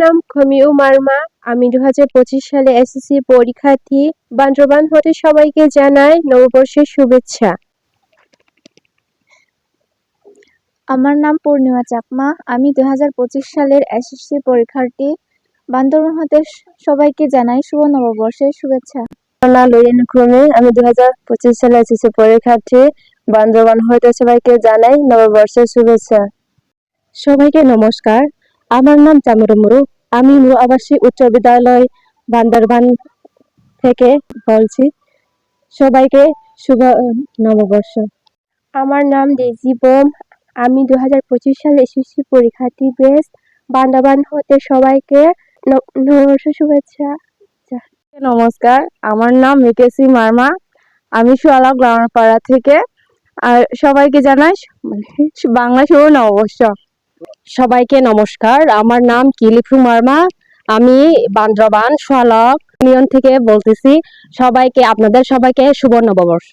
নাম খমিউ মার্মা আমি দু হাজার পঁচিশ সালে এসএসসি পরীক্ষার্থী বান্দরবান হতে সবাইকে জানাই নববর্ষের শুভেচ্ছা। আমার নাম পূর্ণিমা চাকমা আমি দু হাজার পঁচিশ সালের এসএসসি পরীক্ষার্থী বান্দরবান হতে সবাইকে জানাই শুভ নববর্ষের শুভেচ্ছা। আমার নাম লরিয়ান ক্রমে আমি দু হাজার পঁচিশ সালে এসএসসি পরীক্ষার্থী বান্দরবান হতে সবাইকে জানাই নববর্ষের শুভেচ্ছা। সবাইকে নমস্কার আমার নাম চামুরু মুরু। আমি মুরু আবাসিক উচ্চ বিদ্যালয় বান্দরবান থেকে বলছি। সবাইকে শুভ নববর্ষ। আমার নাম ডেজি বোম। আমি দু হাজার পঁচিশ সালে এসএসসি পরীক্ষার্থী বেশ বান্দরবান হতে সবাইকে ন- নববর্ষ শুভেচ্ছা নমস্কার আমার নাম মিকেসি মার্মা। আমি সোয়ালা গ্রামপাড়া থেকে। আর সবাইকে জানাই মানে বাংলা শুভ নববর্ষ। সবাইকে নমস্কার। আমার নাম কিলিফু মার্মা। আমি বান্দ্রবান, সোয়ালক, ইউনিয়ন থেকে বলতেছি, সবাইকে, আপনাদের সবাইকে শুভ নববর্ষ।